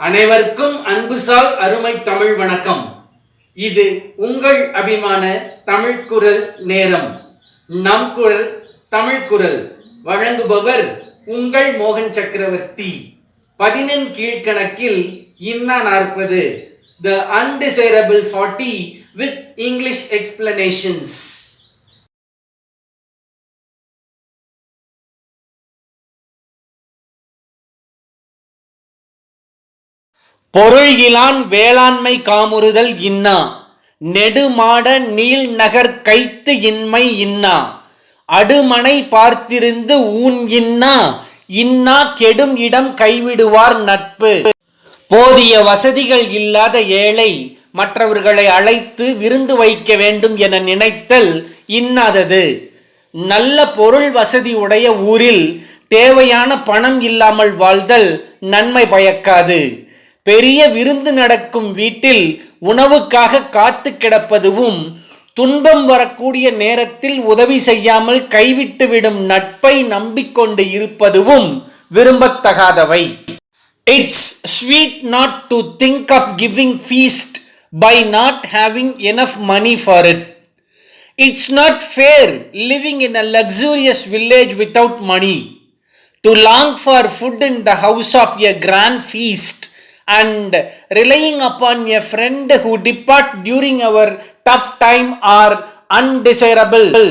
அனைவருக்கும் அன்புசால் அருமை தமிழ் வணக்கம். இது உங்கள் அபிமான தமிழ் குரல் நேரம். நம் குரல் தமிழ் குரல். வழங்குபவர் உங்கள் மோகன் சக்கரவர்த்தி. பதினெண் கீழ்கணக்கில் Inna Narpathu the undesirable forty with English explanations பொருள்கிலான் வேளாண்மை காமுறுதல் இன்னா நெடுமாட நீள் நகர் கைத்து இன்மை இன்னா அடுமனை பார்த்திருந்து ஊன் இன்னா இன்னா கெடும் இடம் கைவிடுவார் நட்பு. போதிய வசதிகள் இல்லாத ஏழை மற்றவர்களை அழைத்து விருந்து வைக்க வேண்டும் என நினைத்தல் இன்னாதது. நல்ல பொருள் வசதி உடைய ஊரில் தேவையான பணம் இல்லாமல் வாழ்தல் நன்மை பயக்காது. பெரிய விருந்து நடக்கும் வீட்டில் உணவுக்காக காத்து கிடப்பதுவும் துன்பம் வரக்கூடிய நேரத்தில் உதவி செய்யாமல் கைவிட்டுவிடும் நட்பை நம்பிக்கொண்டு இருப்பதுவும் விரும்பத்தகாதவை. It's sweet not to think of giving feast by not having enough money for it it's not fair living in a luxurious village without money to long for food in the house of a grand feast and relying upon a friend who depart during our tough time are undesirable.